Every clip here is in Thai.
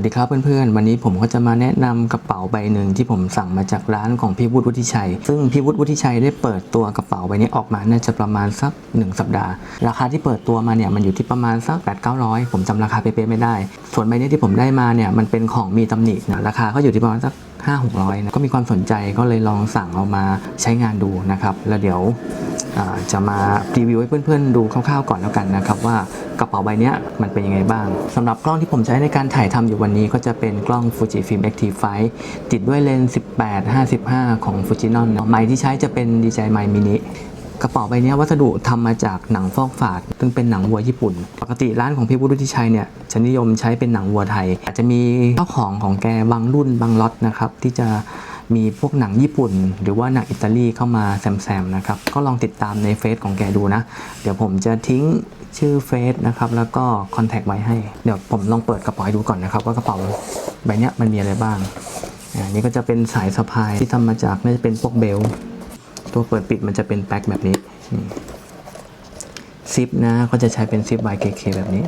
วัสดีครับเพื่อนๆ วันนี้ผมก็จะมาแนะนำกระเป๋าใบหนึ่งที่ผมสั่งมาจากร้านของพี่วุฒิวุฒิชัย ซึ่งพี่วุฒิวุฒิชัยได้เปิดตัวกระเป๋าใบนี้ออกมาน่าจะประมาณสัก 1 สัปดาห์ ราคาที่เปิดตัวมาเนี่ยมันอยู่ที่ประมาณสัก8 9 0 0 ผมจำราคาเป๊ะๆไม่ได้ ส่วนใบนี้ที่ผมได้มาเนี่ยมันเป็นของมีตำหนินะราคาก็อยู่ที่ประมาณสัก5 6 0 0นะก็มีความสนใจก็เลยลองสั่งเอามาใช้งานดูนะครับแล้วเดี๋ยว จะมารีวิวให้เพื่อนๆดูคร่าวๆก่อนแล้วกันนะครับว่ากระเป๋าใบนี้มันเป็นยังไงบ้างสำหรับกล้องที่ผมใช้ในการถ่ายทำอยู่วันนี้ก็จะเป็นกล้อง Fujifilm X-T5 ติดด้วยเลนส์18 55 ของ Fujinon ไมค์ที่ใช้จะเป็น DJI Mic Mini กระเป๋าใบนี้วัสดุทำมาจากหนังฟอกฝาด ซึ่งเป็นหนังวัวญี่ปุ่น ปกติร้านของพี่วุฒิชัยเนี่ยจะนิยมใช้เป็นหนังวัวไทย อาจจะมีข้าของของแกบางรุ่นบางล็อตนะครับที่จะ มีพวกหนังญี่ปุ่น หรือว่าหนังอิตาลีเข้ามาแซมๆนะครับ ก็ลองติดตามในเฟซของแกดูนะ เดี๋ยวผมจะทิ้งชื่อเฟซนะครับ แล้วก็คอนแทคไว้ให้ เดี๋ยวผมลองเปิดกระเป๋าให้ดูก่อนนะครับ ว่ากระเป๋าใบนี้มันมีอะไรบ้าง อันนี้ก็จะเป็นสายสะพายที่ทำมาจากน่าจะเป็นพวกเบลต์ตัวเปิดปิดมันจะเป็นแพ็คแบบนี้นี่ซิปนะก็จะใช้เป็นซิป YKK แบบนี้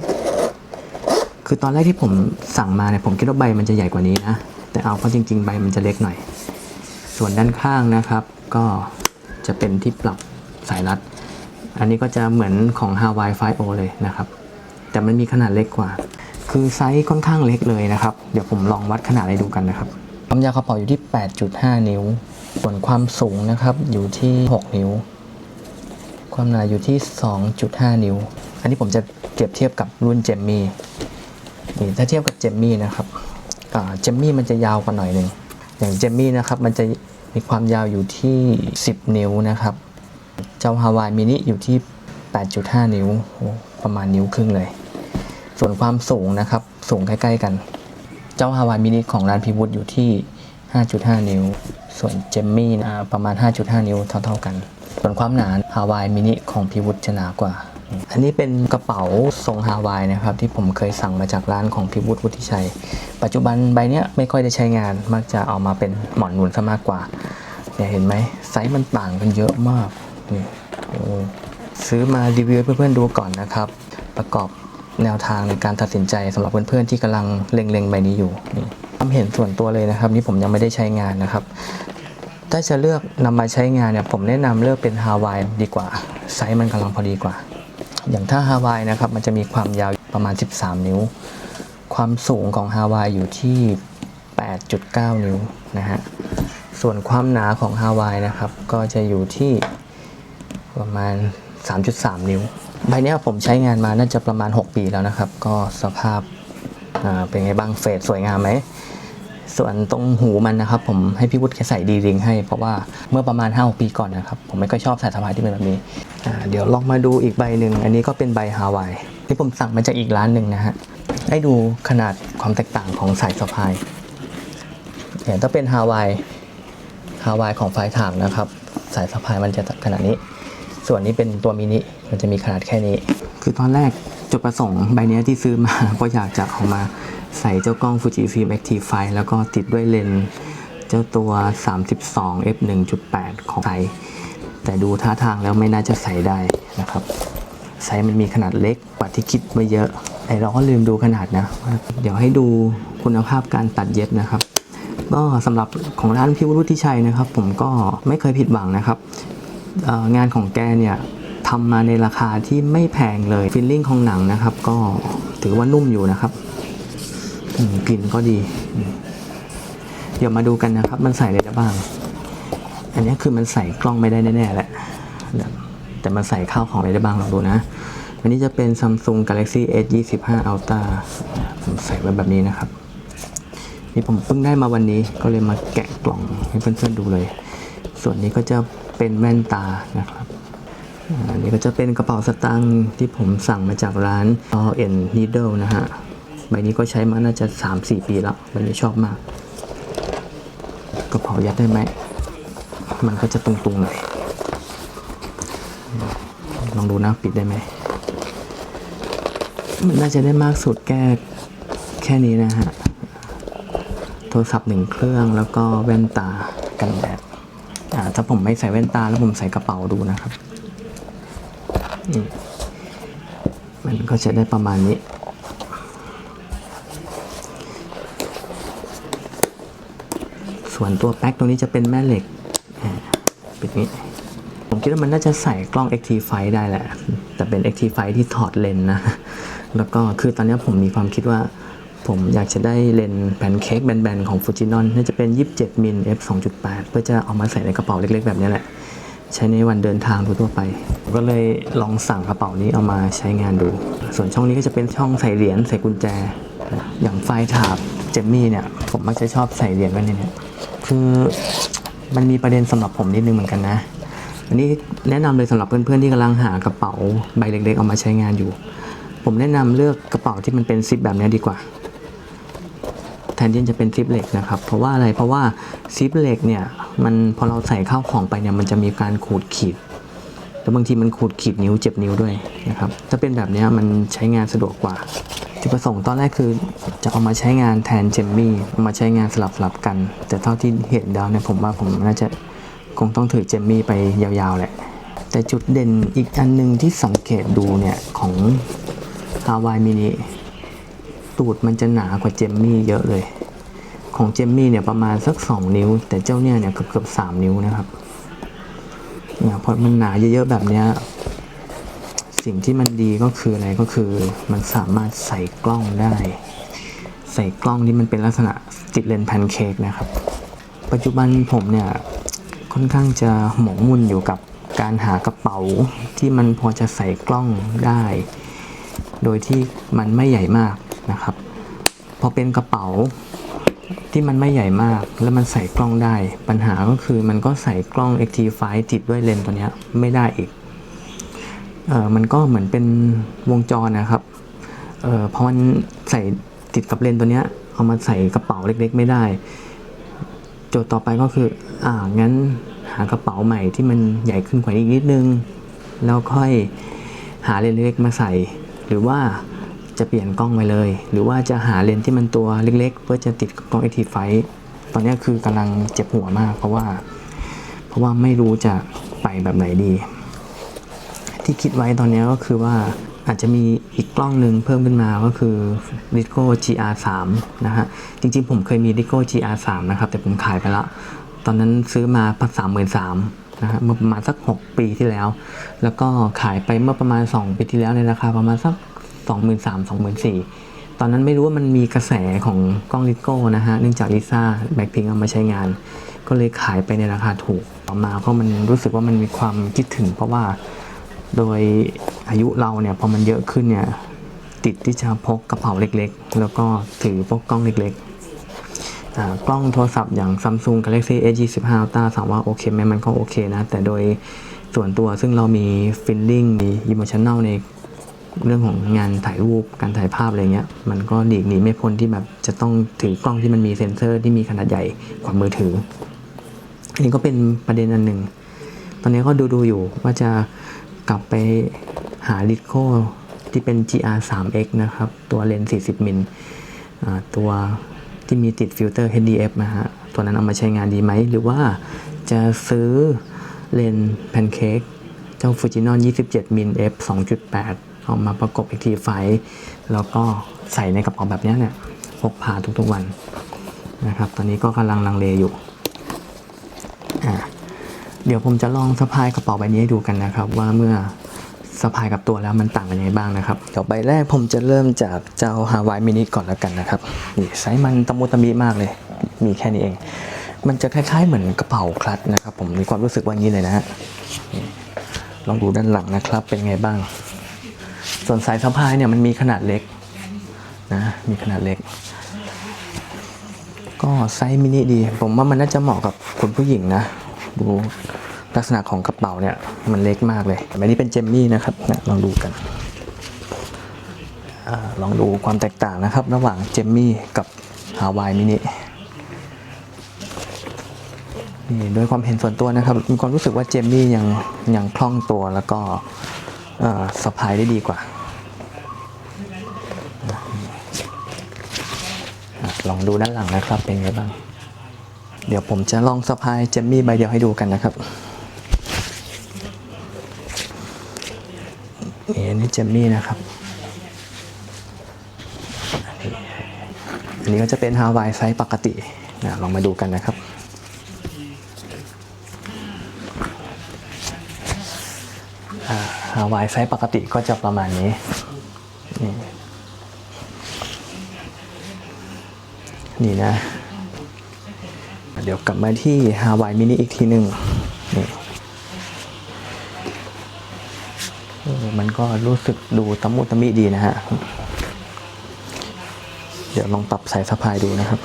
คือตอนแรกที่ผมสั่งมาเนี่ยผมคิดว่าใบมันจะใหญ่กว่านี้นะ แต่เอาเข้าจริง ๆ ใบมันจะเล็กหน่อย ส่วนด้านข้างนะครับ ก็จะเป็นที่ปรับสายรัด อันนี้ก็จะเหมือนของ Hawaii 5O เลยนะครับ แต่มันมีขนาดเล็กกว่า คือไซส์ค่อนข้างเล็กเลยนะครับ เดี๋ยวผมลองวัดขนาดให้ดูกันนะครับความยาวกระเป๋าอยู่ที่ 8.5 นิ้ว ส่วนความสูงนะครับอยู่ที่ 6 นิ้ว ความหนาอยู่ที่ 2.5 นิ้ว อันนี้ผมจะเปรียบเทียบกับรุ่นเจมมี่นี่ถ้าเทียบกับเจมมี่นะครับเจมมี่มันจะยาวกว่าหน่อยหนึ่งอย่างเจมมี่นะครับมันจะ มีความยาวอยู่ที่ 10 นิ้วนะครับ เจ้าฮาวายมินิอยู่ที่ 8.5 นิ้วโอ้ประมาณนิ้วครึ่งเลย ส่วนความสูงนะครับ สูงใกล้ๆกัน เจ้าฮาวายมินิของร้านพิวุฒอยู่ที่ 5.5 นิ้ว ส่วนเจมมี่นะประมาณ 5.5 นิ้วเท่าๆกัน ส่วนความหนาฮาวายมินิของพิวุฒจะหนากว่า อันนี้เป็นกระเป๋าทรงฮาวายนะครับที่ผมเคยสั่งมาจากร้านของพิวุฒวุฒิชัย ปัจจุบันใบเนี้ยไม่ค่อยได้ใช้งาน มักจะเอามาเป็นหมอนหนุนซะมากกว่าเนี่ยเห็นไหมไซส์มันต่างกันเยอะมากนี่โอ้ซื้อมารีวิวเพื่อนๆดูก่อนนะครับ ประกอบแนวทางในการตัดสินใจสำหรับเพื่อนๆที่กำลังเล็งๆใบนี้อยู่นี่ความเห็นส่วนตัวเลยนะครับ นี่ผมยังไม่ได้ใช้งานนะครับถ้าจะเลือกนำมาใช้งานเนี่ยผมแนะนำเลือกเป็นฮาวายดีกว่าไซส์มันกำลังพอดีกว่า อย่างถ้าฮาวายนะครับมันจะมีความยาวประมาณ 13 นิ้ว ความสูงของฮาวายอยู่ที่ 8.9 นิ้วนะฮะส่วนความหนาของฮาวายนะครับก็จะอยู่ที่ประมาณ 3.3 นิ้วใบนี้ผมใช้งานมาน่าจะประมาณ 6 ปีแล้วนะครับ ก็สภาพาเป็นไงบ้างเฟดสวยงามไหมส่วนตรงหูมันนะครับ ผมให้พี่วุฒิแค่ใส่ดีริงให้ เพราะว่าเมื่อประมาณ5ปีก่อนนะครับ ผมไม่ค่อยชอบสายสะพายที่เป็นแบบนี้ เดี๋ยวลองมาดูอีกใบหนึ่ง อันนี้ก็เป็นใบฮาวายที่ผมสั่งมาจากอีกร้านหนึ่งนะฮะ ให้ดูขนาดความแตกต่างของสายสะพายอย่างถ้าเป็นฮาวายฮาวายของไฟถางนะครับ สายสะพายมันจะขนาดนี้ ส่วนนี้เป็นตัวมินิมันจะมีขนาดแค่นี้ คือตอนแรกจุดประสงค์ใบนี้ที่ซื้อมาก็อยากจะเอามาใส่เจ้ากล้อง Fujifilm X-T5 แล้วก็ติดด้วยเลนส์เจ้าตัว 32 f 1.8 ของไซส์ แต่ดูท่าทางแล้วไม่น่าจะใส่ได้นะครับไซส์มันมีขนาดเล็กกว่าที่คิดไว้เยอะไอเราก็ลืมดูขนาดนะ เดี๋ยวให้ดูคุณภาพการตัดเย็บนะครับ ก็สำหรับของร้านพิวุฒิชัยนะครับ ผมก็ไม่เคยผิดหวังนะครับ งานของแกเนี่ยทำมาในราคาที่ไม่แพงเลยฟิลลิ่งของหนังนะครับ ก็ถือว่านุ่มอยู่นะครับกลิ่นก็ดี เดี๋ยวมาดูกันนะครับ มันใส่อะไรได้บ้าง อันนี้คือมันใส่กล้องไม่ได้แน่ๆแหละแต่มันใส่ข้าวของอะไรได้บ้างลองดูนะ อันนี้จะเป็น Samsung Galaxy S 25 Ultra ผมใส่ไว้แบบนี้นะครับ นี่ผมเพิ่งได้มาวันนี้ก็เลยมาแกะกล่องให้เพื่อนๆดูเลย ส่วนนี้ก็จะเป็นแว่นตานะครับอันนี้ก็จะเป็นกระเป๋าสตางค์ที่ผมสั่งมาจากร้าน All and Needle นะฮะ ใบนี้ก็ใช้มาน่าจะ 3-4 ปีแล้วใบนี้ชอบมาก กระเป๋ายัดได้ไหม มันก็จะตรงๆหน่อยลองดูนะปิดได้ไหม มันน่าจะได้มากสุดแค่แค่นี้นะฮะ โทรศัพท์หนึ่งเครื่องแล้วก็แว่นตากันแดดอ่าถ้าผมไม่ใส่แว่นตาแล้วผมใส่กระเป๋าดูนะครับนี่มันก็จะได้ประมาณนี้ส่วนตัวแป๊กตรงนี้จะเป็นแม่เหล็ก ปิดนี้ ผมคิดว่ามันน่าจะใส่กล้อง Active Fight ได้แหละ แต่เป็น Active Fight ที่ถอดเลนนะ แล้วก็คือตอนนี้ผมมีความคิดว่า ผมอยากจะได้เลนส์แพนเค้กแบนๆ ของ Fujinon น่าจะเป็น 27มิล f 2.8 เพื่อจะเอามาใส่ในกระเป๋าเล็กๆ แบบนี้แหละ ใช้ในวันเดินทางทั่วไป ก็เลยลองสั่งกระเป๋านี้เอามาใช้งานดู ส่วนช่องนี้ก็จะเป็นช่องใส่เหรียญใส่กุญแจ อย่างไฟล์ถาบเจมมี่เนี่ย ผมมักจะชอบใส่เหรียญไว้ในนี่ยคือ มันมีประเด็นสำหรับผมนิดนึงเหมือนกันนะอันนี้แนะนำเลยสำหรับเพื่อนๆที่กำลังหากระเป๋าใบเล็กๆเอามาใช้งานอยู่ ผมแนะนำเลือกกระเป๋าที่มันเป็นซิปแบบนี้ดีกว่าแทนที่จะเป็นซิปเหล็กนะครับ เพราะว่าอะไรเพราะว่าซิปเหล็กเนี่ยมันพอเราใส่เข้าของไปเนี่ยมันจะมีการขูดขีดแล้วบางทีมันขูดขีดนิ้วเจ็บนิ้วด้วยนะครับถ้าเป็นแบบนี้มันใช้งานสะดวกกว่า จุดประสงค์ตอนแรกคือจะเอามาใช้งานแทนเจมมี่มาใช้งานสลับสลับๆกัน แต่เท่าที่เห็นแล้วเนี่ยผมว่าผมน่าจะคงต้องถือเจมมี่ไปยาวๆแหละ แต่จุดเด่นอีกอันหนึ่งที่สังเกตดูเนี่ยของฮาวายมินิตูดมันจะหนากว่าเจมมี่เยอะเลย ของเจมมี่เนี่ยประมาณสัก 2 นิ้ว แต่เจ้าเนี่ยเนี่ยเกือบเกือบสามนิ้วนะครับเนี่ยพอมันหนาเยอะๆแบบเนี้ย สิ่งที่มันดีก็คืออะไรก็คือมันสามารถใส่กล้องได้ ใส่กล้องที่มันเป็นลักษณะติดเลนส์แพนเค้กนะครับ ปัจจุบันผมเนี่ยค่อนข้างจะหมกมุ่นอยู่กับการหากระเป๋าที่มันพอจะใส่กล้องได้ โดยที่มันไม่ใหญ่มากนะครับ พอเป็นกระเป๋าที่มันไม่ใหญ่มากแล้วมันใส่กล้องได้ ปัญหาก็คือมันก็ใส่กล้อง Active 5ติดด้วยเลนส์ตัวนี้ไม่ได้อีก มันก็เหมือนเป็นวงจรนะครับเออเพราะมันใส่ติดกับเลนตัวเนี้ยเอามาใส่กระเป๋าเล็กๆ ไม่ได้ โจทย์ต่อไปก็คืออ่างั้นหากระเป๋าใหม่ที่มันใหญ่ขึ้นกว่านี้นิดนึง แล้วค่อยหาเลนเล็กๆมาใส่ หรือว่าจะเปลี่ยนกล้องไปเลย หรือว่าจะหาเลนที่มันตัวเล็ก ๆ เพื่อจะติดกับกล้อง Active 5ตอนนี้คือกำลังเจ็บหัวมาก เพราะว่า เพราะว่าไม่รู้จะไปแบบไหนดี ที่คิดไว้ตอนนี้ก็คือว่าอาจจะมีอีกกล้องหนึ่งเพิ่มขึ้นมาก็คือ Ricoh GR3 นะฮะ จริงๆ ผมเคยมี Ricoh GR3 นะครับ แต่ผมขายไปละ ตอนนั้นซื้อมาพักสามหมื่นสามนะฮะเมื่อประมาณสัก 6 ปีที่แล้ว แล้วก็ขายไปเมื่อประมาณ 2 ปีที่แล้วในราคาประมาณสัก 23,000 24,000 ตอนนั้นไม่รู้ว่ามันมีกระแสของกล้องลิโก้นะฮะ เนื่องจากลิซ่าแบ็คพิงเอามาใช้งาน ก็เลยขายไปในราคาถูก ต่อมาก็มันรู้สึกว่ามันมีความคิดถึงเพราะว่า โดยอายุเราเนี่ยพอมันเยอะขึ้นเนี่ยติดที่จะพกกระเป๋าเล็กๆ แล้วก็ถือพวกกล้องเล็กๆ กล้องโทรศัพท์อย่าง Samsung Galaxy S25 Ultra ถามว่าโอเคไหมมันก็โอเคนะ แต่โดยส่วนตัวซึ่งเรามี feeling มี emotional ในเรื่องของงานถ่ายรูปการถ่ายภาพอะไรเงี้ย มันก็หลีกหนีไม่พ้นที่แบบจะต้องถือกล้องที่มันมีเซ็นเซอร์ที่มีขนาดใหญ่กว่ามือถือ อันนี้ก็เป็นประเด็นอันหนึ่ง ตอนนี้ก็ดูดูอยู่ว่าจะ กลับไปหาลิโคที่เป็น GR 3 X นะครับ ตัวเลนส์40 มิลตัวที่มีติดฟิลเตอร์ HDF นะฮะ ตัวนั้นเอามาใช้งานดีไหม หรือว่าจะซื้อเลนส์แพนเค้กเจ้า Fujinon 27 มิล f 2.8 เอามาประกบอีกทีไฟ แล้วก็ใส่ในกระเป๋าแบบนี้เนี่ยพกพาทุกๆวันนะครับ ตอนนี้ก็กำลังลังเลอยู่ เดี๋ยวผมจะลองสะพายกระเป๋าใบนี้ให้ดูกันนะครับ ว่าเมื่อสะพายกับตัวแล้วมันต่างกันยังไงบ้างนะครับเดี๋ยวใบแรกผมจะเริ่มจากเจ้าฮาวายมินิก่อนแล้วกันนะครับนี่ไซส์มันตะมุตะมิมากเลย มีแค่นี้เอง มันจะคล้ายๆเหมือนกระเป๋าคลัตนะครับผมมีความรู้สึกว่างี้เลยนะฮะลองดูด้านหลังนะครับ เป็นไงบ้าง ส่วนสายสะพายเนี่ยมันมีขนาดเล็กนะมีขนาดเล็ก ก็ไซส์มินิดี ผมว่ามันน่าจะเหมาะกับคุณผู้หญิงนะ ดูลักษณะของกระเป๋าเนี่ยมันเล็กมากเลยอันนี้เป็นเจมมี่นะครับนี่ยลองดูกันอลองดูความแตกต่างนะครับ ระหว่างเจมมี่กับฮาวายมินินี่โดยความเห็นส่วนตัวนะครับมีความรู้สึกว่าเจมมี่ยังยังคล่องตัวแล้วก็สะพายได้ดีกว่า ลองดูด้านหลังนะครับเป็นไงบ้าง เดี๋ยวผมจะลองสะพายเจมมี่ใบเดียวให้ดูกันนะครับนี่นี่เจมมี่นะครับ อันนี้ก็จะเป็นฮาวายไซส์ปกติลองมาดูกันนะครับฮาวายไซส์ปกติก็จะประมาณนี้นี่นะ เดี๋ยวกลับมาที่ฮาวายมินิอีกทีหนึ่งนี่มันก็รู้สึกดูตะมุตะมิดีนะฮะ เดี๋ยวลองปรับสายสะพายดูนะครับ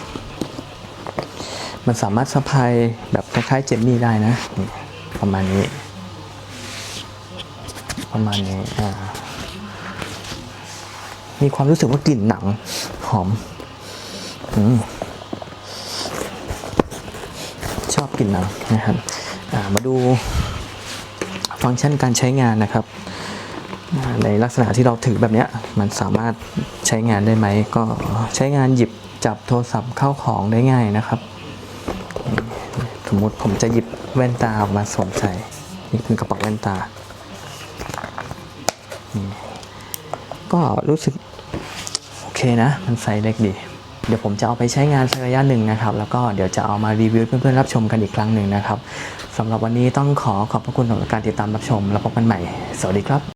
มันสามารถสะพายแบบคล้ายๆเจมมี่ได้นะ ประมาณนี้ ประมาณนี้อ่ามีความรู้สึกว่ากลิ่นหนังหอม อืมช อบกลิ่นหนังนะครับมาดูฟังก์ชันการใช้งานนะครับ ในลักษณะที่เราถือแบบนี้มันสามารถใช้งานได้ไหม ก็ใช้งานหยิบจับโทรศัพท์เข้าของได้ง่ายนะครับ สมมติผมจะหยิบแว่นตาออกมาสวมใส่นี่เป็นกระเป๋าแว่นตา ก็รู้สึกโอเคนะ มันไซส์เล็กดี เดี๋ยวผมจะเอาไปใช้งานสักระยะหนึ่งนะครับ แล้วก็เดี๋ยวจะเอามารีวิวเพื่อนๆรับชมกันอีกครั้งหนึ่งนะครับสำหรับวันนี้ต้องขอขอบพระคุณสำหรับการติดตามรับชม แล้วพบกันใหม่ สวัสดีครับ